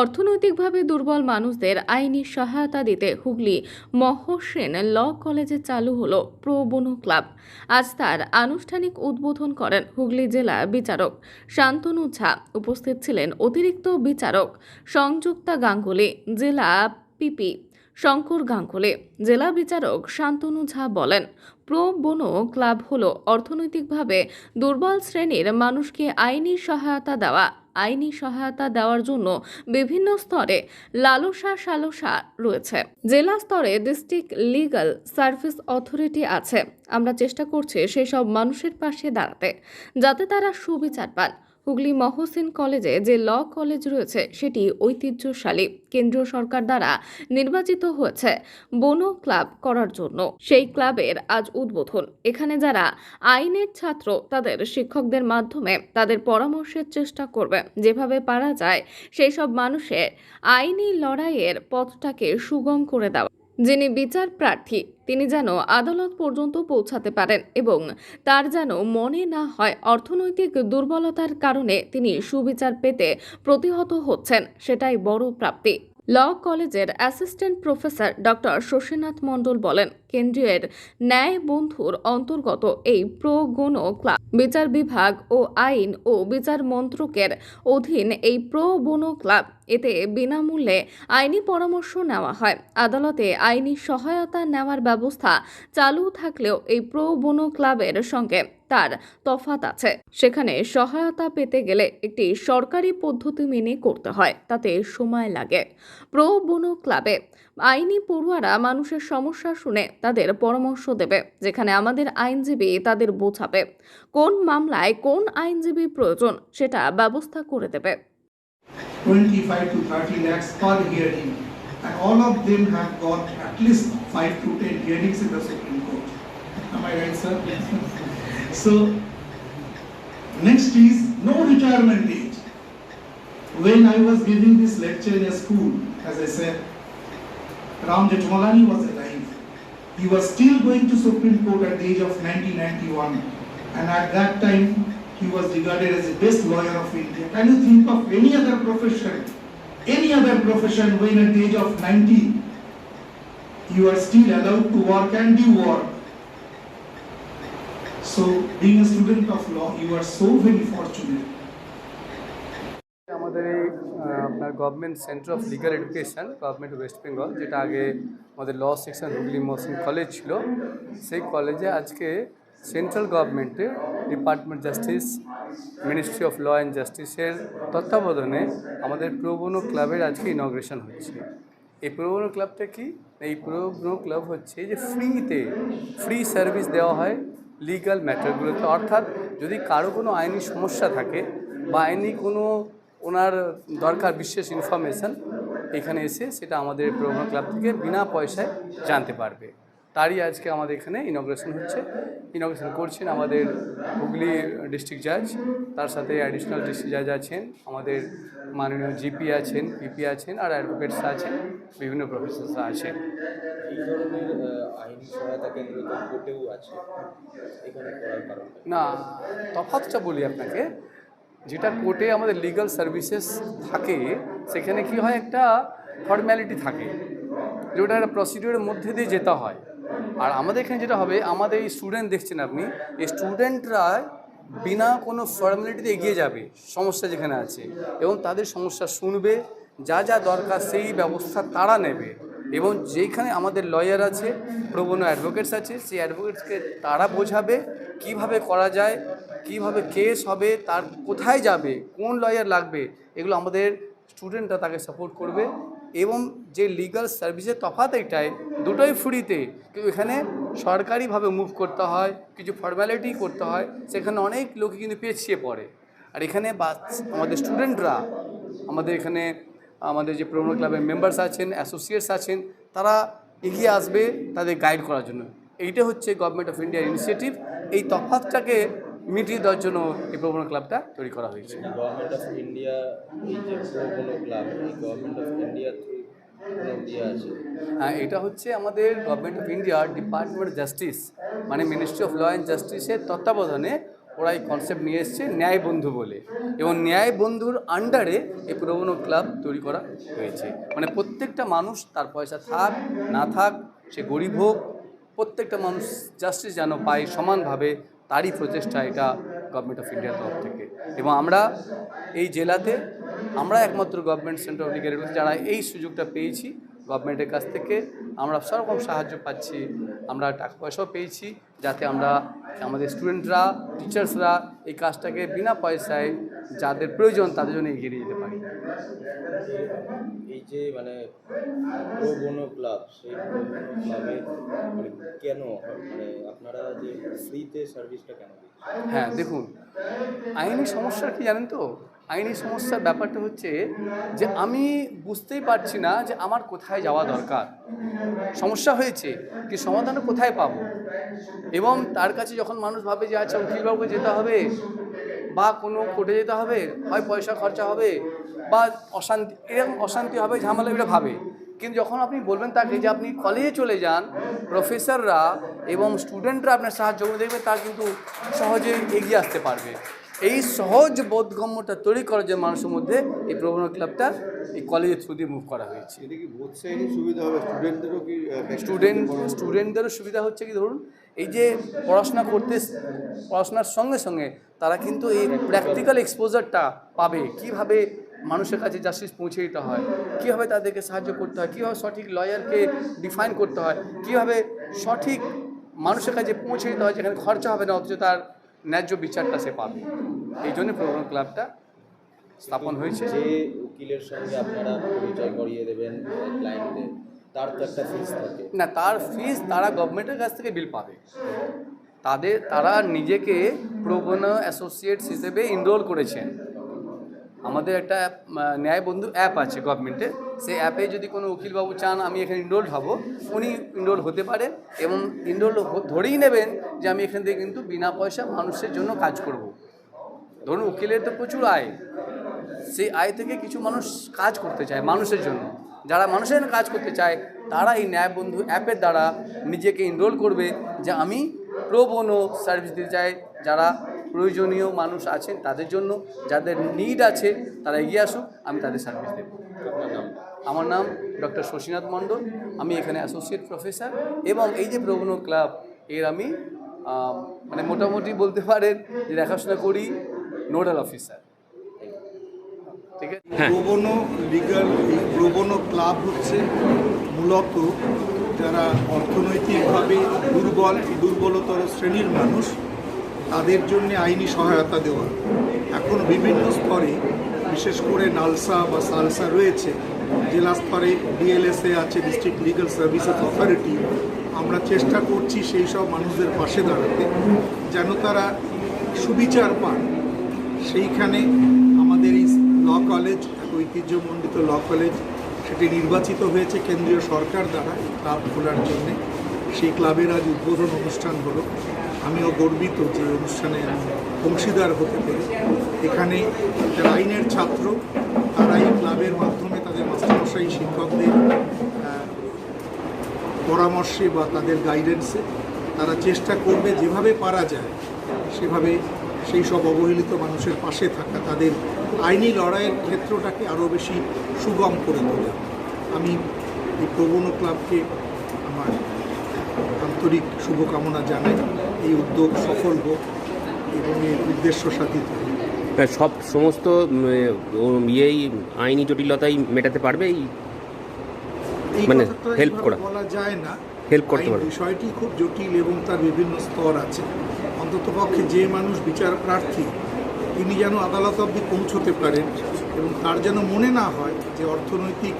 অর্থনৈতিকভাবে দুর্বল মানুষদের আইনি সহায়তা দিতে হুগলি মহসেন ল কলেজে চালু হলো প্রো ক্লাব। আজ তার আনুষ্ঠানিক উদ্বোধন করেন হুগলি জেলা বিচারক শান্তনু ঝা। উপস্থিত ছিলেন অতিরিক্ত বিচারক সংযুক্তা গাঙ্গুলি, জেলা পিপি শঙ্কর গাঙ্গুলি। জেলা বিচারক শান্তনু ঝা বলেন, প্রো বোনো ক্লাব হলো অর্থনৈতিকভাবে দুর্বল শ্রেণির মানুষকে আইনি সহায়তা দেওয়া আইনি সহায়তা দেওয়ার জন্য বিভিন্ন স্তরে লালসা সালসা রয়েছে। জেলা স্তরে ডিস্ট্রিক্ট লিগাল সার্ভিস অথরিটি আছে। আমরা চেষ্টা করছি সেই সব মানুষের পাশে দাঁড়াতে, যাতে তারা সুবিচার পান হুগলি মহসিন কলেজে যে ল কলেজ রয়েছে, সেটি ঐতিহ্যশালী। কেন্দ্রীয় সরকার দ্বারা নির্বাচিত হয়েছে বনো ক্লাব করার জন্য। সেই ক্লাবের আজ উদ্বোধন। এখানে যারা আইনের ছাত্র, তাদের শিক্ষকদের মাধ্যমে তাদের পরামর্শের চেষ্টা করবে। যেভাবে পারা যায়, সেই সব মানুষের আইনি লড়াইয়ের পথটাকে সুগম করে দেওয়া। যিনি বিচার প্রার্থী, তিনি যেন আদালত পর্যন্ত পৌঁছাতে পারেন এবং তার যেন মনে না হয় অর্থনৈতিক দুর্বলতার কারণে তিনি সুবিচার পেতে প্রতিহত হচ্ছেন, সেটাই বড় প্রাপ্তি। ল কলেজের assistant professor doctor Shashinath Mondal বলেন, কেন্দ্রীয়ের ন্যায় বন্ধুর অন্তর্গত এই প্রগণ ক্লাব বিচার বিভাগ ও আইন ও বিচার মন্ত্রকের অধীন এই প্রো বোনো ক্লাব, এতে বিনামূল্যে আইনি পরামর্শ নেওয়া হয়। আদালতে আইনি সহায়তা নেওয়ার ব্যবস্থা চালু থাকলেও এই প্রো বোনো ক্লাবের সঙ্গে তার তফাত আছে সেখানে সহায়তা পেতে গেলে একটি সরকারি পদ্ধতি মেনে করতে হয় তাতে সময় লাগে প্রো বোনো ক্লাবে আইনি পড়ুয়ারা মানুষের সমস্যা শুনে তাদের পরামর্শ দেবে যেখানে আমাদের আইনজীবী তাদের বোঝাবে কোন মামলায় কোন আইনজীবী প্রয়োজন সেটা ব্যবস্থা করে দেবে 25 to 30 lakhs per hearing. And all of them have got at least 5 to 10 hearings in the Supreme Court. Am I right, sir? So, next is no retirement age. When I was giving this lecture in a school, as I said, Ram Jethmalani was alive. He was still going to Supreme Court at the age of 1991. And at that time, he was regarded as the best lawyer of India. Can you think of any other profession, any other profession when at the age of 90, you are still allowed to work and do work? So, being a student of law, you are so very fortunate. আমাদের এই আপনার government centre of legal education government West Bengal যেটা আগে আমাদের law section Hooghly Mohsin college ছিল সেই কলেজে আজকে central গভর্নমেন্টে department justice ministry of law and জাস্টিসের তত্ত্বাবধানে আমাদের প্রবণ ক্লাবের আজকে ইনগ্রেশন হচ্ছে এই প্রবণ ক্লাবটা কি এই প্রবণ ক্লাব হচ্ছে যে ফ্রিতে ফ্রি সার্ভিস দেওয়া হয় লিগাল ম্যাটারগুলোতে অর্থাৎ যদি কারও কোনো আইনি সমস্যা থাকে বা আইনি কোনো ওনার দরকার বিশেষ ইনফরমেশান এখানে এসে সেটা আমাদের প্রোগ্রাম ক্লাব থেকে বিনা পয়সায় জানতে পারবে। তারই আজকে আমাদের এখানে ইনগ্রেশন হচ্ছে। ইনগ্রেশন করছেন আমাদের হুগলি ডিস্ট্রিক্ট জাজ তার সাথে অ্যাডিশনাল ডিস্ট্রিক্ট জাজ আছেন আমাদের মাননীয় জিপি আছেন পিপি আছেন আর অ্যাডভোকেটস আছেন বিভিন্ন প্রফেসরসরা আছেন। এই ধরনের আইনি সহায়তা কেন্দ্র তো কোর্টেও আছে। এখানে করার কারণ না তফাৎটা বলি আপনাকে। যেটা কোর্টে আমাদের লিগ্যাল সার্ভিসেস থাকে সেখানে কি হয় একটা ফর্ম্যালিটি থাকে যেটা একটা প্রসিডিওরের মধ্যে দিয়ে যেতে হয়। আর আমাদের এখানে যেটা হবে আমাদের এই স্টুডেন্ট দেখছেন আপনি এই স্টুডেন্টরা বিনা কোনো ফর্মালিটিতে এগিয়ে যাবে সমস্যা যেখানে আছে এবং তাদের সমস্যা শুনবে, যা যা দরকার সেই ব্যবস্থা তারা নেবে এবং যেখানে আমাদের লয়ার আছে, প্রবণ অ্যাডভোকেটস আছে, সেই অ্যাডভোকেটসকে তারা বোঝাবে কীভাবে করা যায়, কীভাবে কেস হবে, তার কোথায় যাবে, কোন লয়ার লাগবে, এগুলো আমাদের স্টুডেন্টরা তাকে সাপোর্ট করবে এবং যে লিগাল সার্ভিসের তফাৎ এটাই, দুটোই ফ্রিতে কিন্তু এখানে সরকারিভাবে মুভ করতে হয়, কিছু ফর্ম্যালিটি করতে হয়, সেখানে অনেক লোক কিন্তু পেছিয়ে পড়ে। আর এখানে আমাদের স্টুডেন্টরা আমাদের এখানে, আমাদের যে প্রোগ্রাম ক্লাবের মেম্বার্স আছেন অ্যাসোসিয়েটস আছেন, তারা এগিয়ে আসবে তাদের গাইড করার জন্য। এইটা হচ্ছে গভর্নমেন্ট অফ ইন্ডিয়ার ইনিশিয়েটিভ এই তফাতটাকে মিটিয়ে দেওয়ার জন্য এই প্রোগ্রাম ক্লাবটা তৈরি করা হয়েছে। গভর্নমেন্ট অফ ইন্ডিয়া এই যে ক্লাব এই গভর্নমেন্ট অফ ইন্ডিয়া থ্রু হ্যাঁ এটা হচ্ছে আমাদের government of India department justice মানে মিনিস্ট্রি অফ ল অ্যান্ড জাস্টিসের তত্ত্বাবধানে ওরা এই কনসেপ্ট নিয়ে এসছে ন্যায় বন্ধু বলে। এবং ন্যায় বন্ধুর আন্ডারে এই প্রবণ ক্লাব তৈরি করা হয়েছে। মানে প্রত্যেকটা মানুষ তার পয়সা থাক, না থাক, সে গরিব হোক, প্রত্যেকটা মানুষ জাস্টিস যেন পায় সমানভাবে, তারই প্রচেষ্টা এটা গভর্নমেন্ট অফ ইন্ডিয়ার তরফ থেকে। এবং আমরা এই জেলাতে আমরা একমাত্র গভর্নমেন্ট সেন্টার অফ লিগাল যারা এই সুযোগটা পেয়েছি গভর্নমেন্টের কাছ থেকে, আমরা সব রকম সাহায্য পাচ্ছি, আমরা টাকা পয়সাও পেয়েছি। যাতে আমরা আমাদের স্টুডেন্টরা টিচার্সরা এই কাজটাকে বিনা পয়সায় যাদের প্রয়োজন তাদের জন্য এগিয়ে নিয়ে যেতে পারি। এই যে মানে প্রো বোনো ক্লাব সেই প্রো বোনো ক্লাবে মানে কেন মানে আপনারা যে ফ্রিতে সার্ভিসটা কেন হ্যাঁ দেখুন আইনি সমস্যা কি জানেন তো? আইনি সমস্যার ব্যাপারটা হচ্ছে যে আমি বুঝতেই পারছি না যে আমার কোথায় যাওয়া দরকার। সমস্যা হয়েছে কি সমাধানটা কোথায় পাবো? এবং তার কাছে যখন মানুষ ভাবে যে আচ্ছা উকিলবাবুকে যেতে হবে বা কোনো কোর্টে যেতে হবে হয় পয়সা খরচা হবে বা অশান্তি এরকম অশান্তি হবে ঝামেলা এটা ভাবে। কিন্তু যখন আপনি বলবেন তাকে যে আপনি কলেজে চলে যান প্রফেসররা এবং স্টুডেন্টরা আপনার সাহায্য করে দেখবে তার কিন্তু সহজে এগিয়ে আসতে পারবে। এই সহজ বোধগম্যটা তৈরি করার যে মানুষের মধ্যে এই প্রবণ ক্লাবটা এই কলেজের থ্রু দিয়ে মুভ করা হয়েছে। এটা কি বোথ সাইডে সুবিধা হবে? স্টুডেন্টদেরও কি স্টুডেন্ট স্টুডেন্টদেরও সুবিধা হচ্ছে কি ধরুন এই যে পড়াশোনা করতে পড়াশোনার সঙ্গে সঙ্গে তারা কিন্তু এই প্র্যাকটিক্যাল এক্সপোজারটা পাবে। কীভাবে মানুষের কাছে জাস্টিস পৌঁছে দিতে হয়? কীভাবে তাদেরকে সাহায্য করতে হয়? কীভাবে সঠিক লয়ারকে ডিফাইন করতে হয়? কীভাবে সঠিক মানুষের কাছে পৌঁছে দিতে হয় যেখানে খরচা হবে না, অথচ তার ন্যায্য বিচারটা সে পাবে? এই জন্য প্রোগ্রাম ক্লাবটা স্থাপন হয়েছে। যে উকিলের সঙ্গে আপনারা পরিচয় করিয়ে দেবেন ক্লায়েন্টদের তার তো একটা ফিস থাকে। না, তার ফিস তারা গভর্নমেন্টের কাছ থেকে বিল পাবে। তাদের, তারা নিজেকে প্রোবোনো অ্যাসোসিয়েটস হিসেবে ইনরোল করেছেন। আমাদের একটা ন্যায় বন্ধু অ্যাপ আছে গভর্নমেন্টের সেই অ্যাপে যদি কোনো উকিলবাবু চান, আমি এখানে ইনরোল হব। উনি ইনরোল হতে পারে এবং ইনরোল ধরেই নেবেন যে আমি এখান থেকে কিন্তু বিনা পয়সা মানুষের জন্য কাজ করব। ধরুন উকিলের তো প্রচুর আয়। সেই আয় থেকে কিছু মানুষ কাজ করতে চায় মানুষের জন্য। যারা মানুষের কাজ করতে চায়, তারা এই ন্যায় বন্ধু অ্যাপের দ্বারা নিজেকে এনরোল করবে যে আমি প্রো বোনো সার্ভিস দিতে চাই। যারা প্রয়োজনীয় মানুষ আছেন, তাদের জন্য, যাদের নিড আছে, তারা এগিয়ে আসুক, আমি তাদের সার্ভিস দেব। আমার নাম ডক্টর শশীনাথ মণ্ডল, আমি এখানে অ্যাসোসিয়েট প্রফেসর এবং এই যে প্রবণ ক্লাব এর আমি মানে মোটামুটি বলতে পারেন যে দেখাশোনা করি নোডাল অফিসার ঠিক আছে? প্রবনো লিগাল প্রবনো ক্লাব হচ্ছে মূলত যারা অর্থনৈতিকভাবে দুর্বল দুর্বলতর শ্রেণির মানুষ তাদের জন্য আইনি সহায়তা দেওয়া। এখন বিভিন্ন স্তরে বিশেষ করে নালসা বা সালসা রয়েছে জেলা স্তরে ডিএলএসএ আছে ডিস্ট্রিক্ট লিগাল সার্ভিসেস অথরিটি। আমরা চেষ্টা করছি সেই সব মানুষদের পাশে দাঁড়াতে যেন তারা সুবিচার পান। সেইখানে ল কলেজ, এক ঐতিহ্যমণ্ডিত ল কলেজ। সেটি নির্বাচিত হয়েছে কেন্দ্রীয় সরকার দ্বারা ক্লাব খোলার জন্য। সেই ক্লাবের আজ উদ্বোধন অনুষ্ঠান হলো। আমিও গর্বিত যে অনুষ্ঠানে অংশীদার হতে পেরে। এখানে আইনের ছাত্র, তারা এই ক্লাবের মাধ্যমে তাদের মাস্টারমশাই, শিক্ষকদের পরামর্শে বা তাদের গাইডেন্সে তারা চেষ্টা করবে যেভাবে পারা যায়, সেভাবে সেই সব অবহেলিত মানুষের পাশে থাকা, তাদের আইনি লড়াইয়ের ক্ষেত্রটাকে আরও বেশি সুগম করে তোলা। আমি এই প্রবণ ক্লাবকে আমার আন্তরিক শুভকামনা জানাই। এই উদ্যোগ সফল হোক এবং এর উদ্দেশ্য সাধিত হোক। হ্যাঁ, সব সমস্ত ইয়েই আইনি জটিলতাই মেটাতে পারবে এই? মানে হেল্প করা। বলা যায় না। হেল্প করতে পারবে। বিষয়টি খুব জটিল এবং তার বিভিন্ন স্তর আছে। অন্ততপক্ষে যে মানুষ বিচার প্রার্থী তিনি যেন আদালত অবধি পৌঁছতে পারেন এবং তার যেন মনে না হয় যে অর্থনৈতিক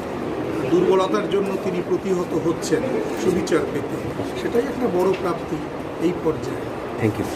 দুর্বলতার জন্য তিনি প্রতিহত হচ্ছেন সুবিচার পেতে। সেটাই একটা বড় প্রাপ্তি এই পর্যায়ে। Thank you